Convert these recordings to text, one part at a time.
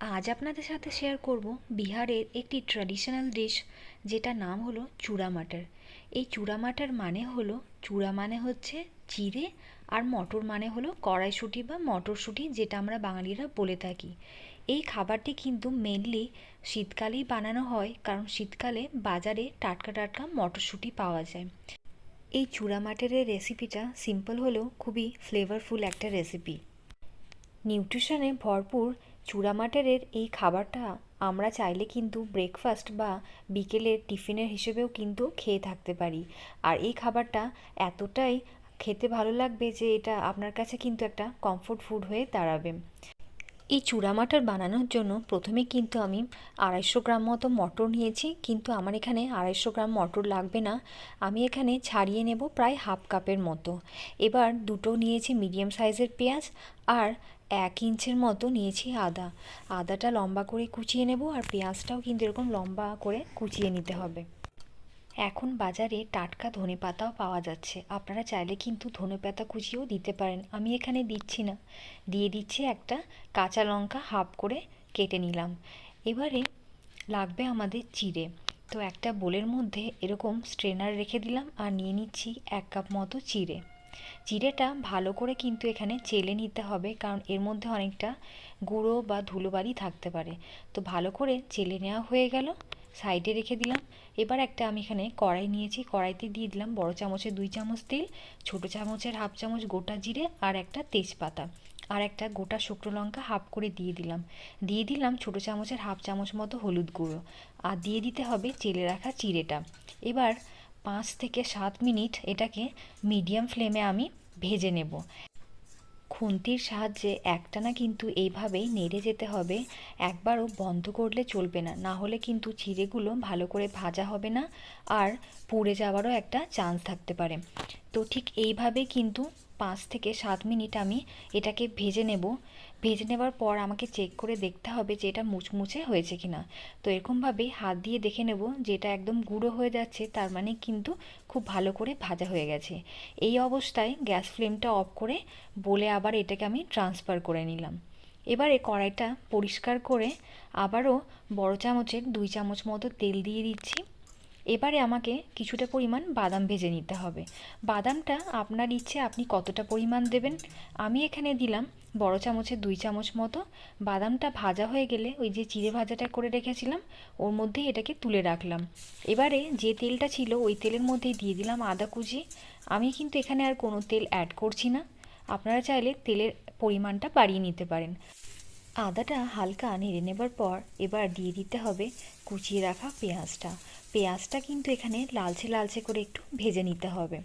আজ আপনাদের সাথে শেয়ার করব বিহারের একটি ট্র্যাডিশনাল ডিশ যেটার নাম হলো চূড়া মাটার। এই চূড়া মাটার মানে হলো, চূড়া মানে হচ্ছে চিড়ে আর মটর মানে হলো কড়াইশুঁটি বা মটরশুঁটি, যেটা আমরা বাঙালিরা বলে থাকি। এই খাবারটি কিন্তু মেনলি শীতকালেই বানানো হয়, কারণ শীতকালে বাজারে টাটকা টাটকা মটরশুঁটি পাওয়া যায়। এই চূড়া মাটারের রেসিপিটা সিম্পল হলেও খুবই ফ্লেভারফুল একটা রেসিপি নিউট্রিশনে ভরপুর চূড়ামাটারের এই খাবারটা আমরা চাইলে কিন্তু ব্রেকফাস্ট বা বিকেলের টিফিনের হিসেবেও কিন্তু খেয়ে থাকতে পারি। আর এই খাবারটা এতটাই খেতে ভালো লাগবে যে এটা আপনার কাছে কিন্তু একটা কমফোর্ট ফুড হয়ে দাঁড়াবে। এই চূড়ামাটার বানানোর জন্য প্রথমে কিন্তু আমি আড়াইশো গ্রাম মতো মটর নিয়েছি, কিন্তু আমার এখানে আড়াইশো গ্রাম মটর লাগবে না। আমি এখানে ছাড়িয়ে নেব প্রায় হাফ কাপের মতো। এবার দুটো নিয়েছি মিডিয়াম সাইজের পেঁয়াজ আর এক ইঞ্চের মতো নিয়েছি আদা। আদাটা লম্বা করে কুচিয়ে নেব আর পেঁয়াজটাও কিন্তু এরকম লম্বা করে কুচিয়ে নিতে হবে। এখন বাজারে টাটকা ধনে পাতাও পাওয়া যাচ্ছে। আপনারা চাইলে কিন্তু ধনে পাতা কুচিয়েও দিতে পারেন। আমি এখানে দিচ্ছি না। দিয়ে দিচ্ছি একটা কাঁচা লঙ্কা হাফ করে কেটে নিলাম। এবারে লাগবে আমাদের চিড়ে। তো একটা বোলের মধ্যে এরকম স্ট্রেনার রেখে দিলাম আর নিয়ে নিচ্ছি এক কাপ মতো চিড়ে। চিড়েটা ভালো করে কিন্তু এখানে চেলে নিতে হবে কারণ এর মধ্যে অনেকটা গুঁড়ো বা ধুলোবালি থাকতে পারে। তো ভালো করে চেলে নেওয়া হয়ে গেল। সাইডে রেখে দিলাম। এবার একটা আমি এখানে কড়াই নিয়েছি। কড়াইতে দিয়ে দিলাম বড় চামচের দুই চামচ তেল, ছোটো চামচের হাফ চামচ গোটা জিরে আর একটা তেজপাতা আর একটা গোটা শুকনো লঙ্কা হাফ করে দিয়ে দিলাম। দিয়ে দিলাম ছোটো চামচের হাফ চামচ মতো হলুদ গুঁড়ো আর দিয়ে দিতে হবে চেলে রাখা চিড়েটা। এবার পাঁচ থেকে সাত মিনিট এটাকে মিডিয়াম ফ্লেমে আমি ভেজে নেব। খুন্তির সাহায্যে একটানা কিন্তু এইভাবেই নেড়ে যেতে হবে। একবারও বন্ধ করলে চলবে না না হলে কিন্তু চিড়েগুলো ভালো করে ভাজা হবে না আর পুড়ে যাওয়ারও একটা চান্স থাকতে পারে। তো ঠিক এইভাবে কিন্তু পাঁচ থেকে সাত মিনিট আমি এটাকে ভেজে নেব। ভেজে নেবার পর আমাকে চেক করে দেখতে হবে যে এটা মুচমুচে হয়েছে কি না তো এরকমভাবে হাত দিয়ে দেখে নেব যে এটা একদম গুঁড়ো হয়ে যাচ্ছে, তার মানে কিন্তু খুব ভালো করে ভাজা হয়ে গেছে। এই অবস্থায় গ্যাস ফ্লেমটা অফ করে বলে আবার এটাকে আমি ট্রান্সফার করে নিলাম। এবারে কড়াইটা পরিষ্কার করে আবারও বড় চামচের দুই চামচ মতো তেল দিয়ে দিচ্ছি। এবারে আমাকে কিছুটা পরিমাণ বাদাম ভেজে নিতে হবে। বাদামটা আপনার ইচ্ছে, আপনি কতটা পরিমাণ দেবেন? আমি এখানে দিলাম বড় চামচের দুই চামচ মতো। বাদামটা ভাজা হয়ে গেলে ওই যে চিড়ে ভাজাটা করে রেখেছিলাম, ওর মধ্যেই এটাকে তুলে রাখলাম। এবারে যে তেলটা ছিল ওই তেলের মধ্যেই দিয়ে দিলাম আদা কুচি। আমি কিন্তু এখানে আর কোনো তেল অ্যাড করছি না। আপনারা চাইলে তেলের পরিমাণটা বাড়িয়ে নিতে পারেন। আদাটা হালকা নেড়ে নেবার পর এবার দিয়ে দিতে হবে কুচিয়ে রাখা পেঁয়াজটা। পেঁয়াজটা কিন্তু এখানে লালচে লালচে করে একটু ভেজে নিতে হবে।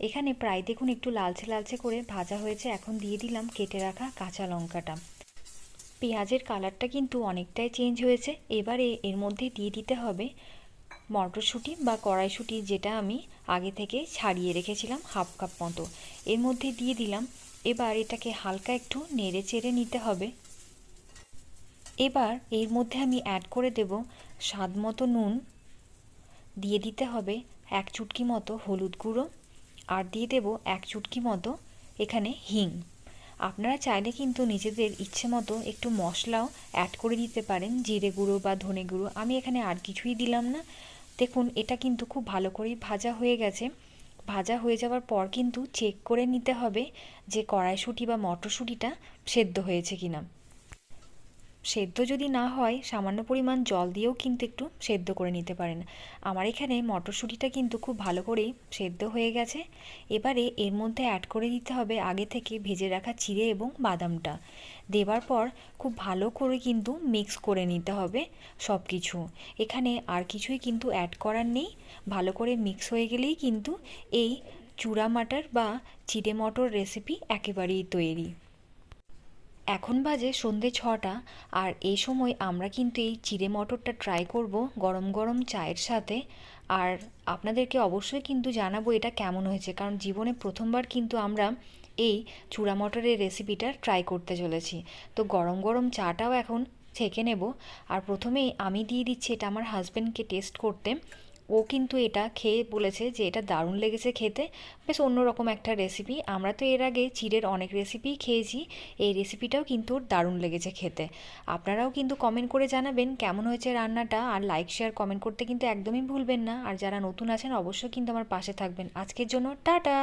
এখানে প্রায় দেখুন একটু লালচে লালচে করে ভাজা হয়েছে। এখন দিয়ে দিলাম কেটে রাখা কাঁচা লঙ্কাটা। পেঁয়াজের কালারটা কিন্তু অনেকটাই চেঞ্জ হয়েছে। এবারে এর মধ্যে দিয়ে দিতে হবে মটরশুঁটি বা কড়াইশুঁটি যেটা আমি আগে থেকে ছাড়িয়ে রেখেছিলাম হাফ কাপ মতো। এর মধ্যে দিয়ে দিলাম। এবার এটাকে হালকা একটু নেড়ে চেড়ে নিতে হবে। এবার এর মধ্যে আমি অ্যাড করে দেব স্বাদ মতো নুন। দিয়ে দিতে হবে এক চুটকি মতো হলুদ গুঁড়ো আর দিয়ে দেব এক চুটকি মতো এখানে হিং। আপনারা চাইলে কিন্তু নিজেদের ইচ্ছে মতো একটু মশলাও অ্যাড করে দিতে পারেন, জিরে গুঁড়ো বা ধনে গুঁড়ো। আমি এখানে আর কিছুই দিলাম না। দেখুন, এটা কিন্তু খুব ভালো করেই ভাজা হয়ে গেছে। ভাজা হয়ে যাওয়ার পর কিন্তু চেক করে নিতে হবে যে কড়াইশুঁটি বা মটরশুঁটিটা সেদ্ধ হয়েছে কিনা। সেদ্ধ যদি না হয়, সামান্য পরিমাণ জল দিয়েও কিন্তু একটু সেদ্ধ করে নিতে পারেন। আমার এখানে মটরশুঁটিটা কিন্তু খুব ভালো করেই সেদ্ধ হয়ে গেছে। এবারে এর মধ্যে অ্যাড করে দিতে হবে আগে থেকে ভেজে রাখা চিড়ে এবং বাদামটা। দেবার পর খুব ভালো করে কিন্তু মিক্স করে নিতে হবে সব কিছু এখানে আর কিছুই কিন্তু অ্যাড করার নেই। ভালো করে মিক্স হয়ে গেলেই কিন্তু এই চূড়া মাটার বা চিড়ে মটর রেসিপি একেবারেই তৈরি। এখন বাজে সন্ধে ছটা, আর এই সময় আমরা কিন্তু এই চিড়ে মটরটা ট্রাই করব গরম গরম চায়ের সাথে। আর আপনাদেরকে অবশ্যই কিন্তু জানাব এটা কেমন হয়েছে, কারণ জীবনে প্রথমবার কিন্তু আমরা এই চূড়া মটরের রেসিপিটা ট্রাই করতে চলেছি। তো গরম গরম চাটাও এখন ছেঁকে নেব। আর প্রথমেই আমি দিয়ে দিচ্ছি এটা আমার হাজব্যান্ডকে টেস্ট করতে। ও কিন্তু এটা খেয়ে বলেছে যে এটা দারুণ লেগেছে খেতে। বেশ অন্যরকম একটা রেসিপি আমরা তো এর আগে চিড়ের অনেক রেসিপি খেয়েছি। এই রেসিপিটাও কিন্তু ওর দারুণ লেগেছে খেতে। আপনারাও কিন্তু কমেন্ট করে জানাবেন কেমন হয়েছে রান্নাটা। আর লাইক শেয়ার কমেন্ট করতে কিন্তু একদমই ভুলবেন না। আর যারা নতুন আছেন, অবশ্যই কিন্তু আমার পাশে থাকবেন। আজকের জন্য টাটা!